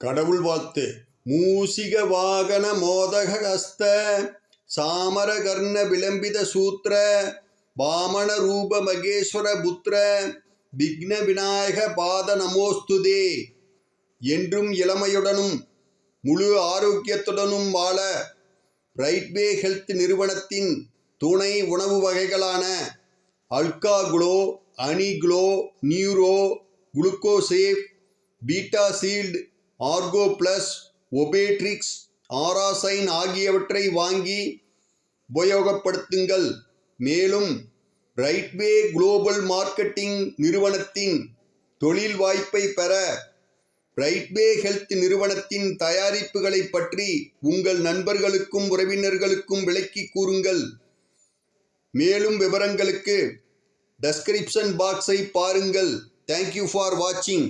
கடவுள் வாழ்த்து. மூசிக வாகன மோதக ஹஸ்த சாமர கர்ண விளம்பித சூத்திர வாமன ரூப மகேஸ்வர புத்திர விக்ன விநாயக பாத நமோஸ்துதே. என்றும் இளமையுடனும் முழு ஆரோக்கியத்துடனும் வாழ ரைட்வே ஹெல்த் நிறுவனத்தின் துணை உணவு வகைகளான அல்கா குளோ அனிக்ளோ neuro Glucosafe beta sealed ஆர்கோ plus ஒபேட்ரிக்ஸ் ஆராசைன் ஆகியவற்றை வாங்கி உபயோகப்படுத்துங்கள். மேலும் ரைட்வே குளோபல் மார்க்கெட்டிங் நிறுவனத்தின் தொழில் வாய்ப்பை பெற ரைட்வே ஹெல்த் நிறுவனத்தின் தயாரிப்புகளை பற்றி உங்கள் நண்பர்களுக்கும் உறவினர்களுக்கும் விளக்கி கூறுங்கள். மேலும் விவரங்களுக்கு டெஸ்கிரிப்ஷன் பாக்ஸை பாருங்கள். தேங்க்யூ ஃபார் வாட்சிங்